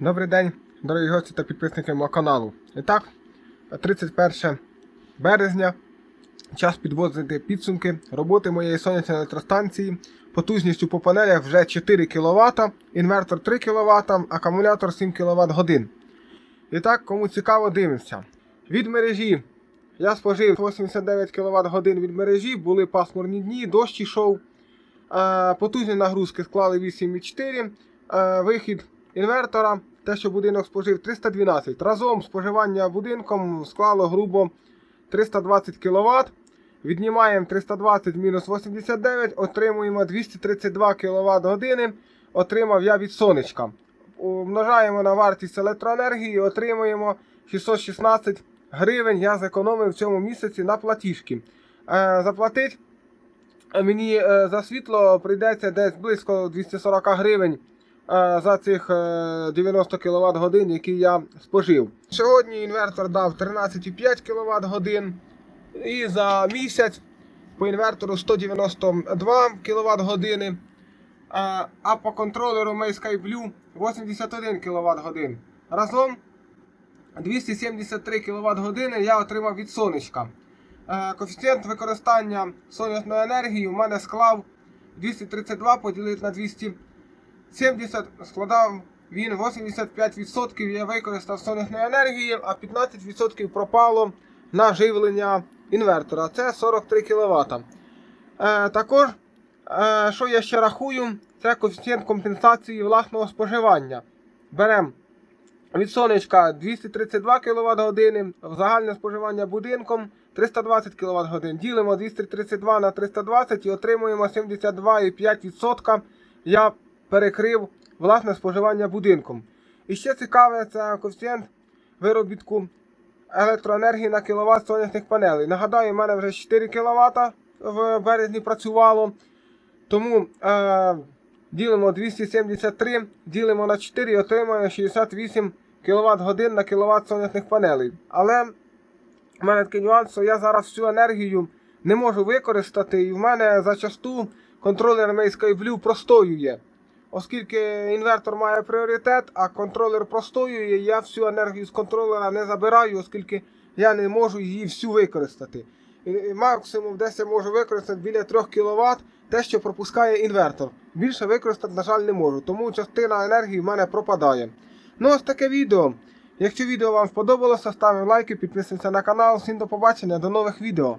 Добрий день, дорогі гості та підписники мого каналу. І так, 31 березня. Час підводити підсумки роботи моєї сонячної електростанції. Потужністю по панелях вже 4 кВт, інвертор 3 кВт, акумулятор 7 кВт годин. І так, кому цікаво, дивимося. Від мережі я спожив 89 кВт годин від мережі, були пасмурні дні, дощ ішов. Е, Потужні нагрузки склали 8,4. Е, Вихід інвертора, те, що будинок спожив 312. Разом споживання будинком склало грубо 320 кВт. Віднімаємо 320 мінус 89, отримуємо 232 кВт години. Отримав я від сонечка. Умножаємо на вартість електроенергії, отримуємо 616 гривень. Я зекономив в цьому місяці на платіжки. Е, заплатить мені е, за світло прийдеться десь близько 240 гривень за цих е, 90 кВт годин, які я спожив. Сьогодні інвертор дав 13,5 кВт годин. І за місяць по інвертору 192 кВт години. А, а по контролеру May Blue 81 кВт годин. Разом 273 кВт години я отримав від сонечка. Е, Коефіцієнт використання сонячної енергії у мене склав 232 поділити на 270, складав він 85% я використав сонячної енергії, а 15% пропало на живлення інвертора. Це 43 кВт. Е, також, е, що я ще рахую, це коефіцієнт компенсації власного споживання. Беремо від сонечка 232 кВт години, загальне споживання будинком 320 кВт годин. Ділимо 232 на 320 і отримуємо 72,5%. Я перекрив власне споживання будинком. І ще цікаве, це коефіцієнт виробітку електроенергії на кВт сонячних панелей. Нагадаю, в мене вже 4 кВт в березні працювало. Тому е, ділимо 273, ділимо на 4 і отримуємо 68 кВт годин на кВт сонячних панелей. Але в мене такий нюанс, що я зараз всю енергію не можу використати, і в мене зачасту контролер May Blue простоює. Оскільки інвертор має пріоритет, а контролер простоює, я всю енергію з контролера не забираю, оскільки я не можу її всю використати. І- Максимум десь я можу використати біля 3 кВт, те, що пропускає інвертор. Більше використати, на жаль, не можу, тому частина енергії в мене пропадає. Ну, ось таке відео. Якщо відео вам сподобалося, ставимо лайки, підписуємося на канал. Всім до побачення, до нових відео.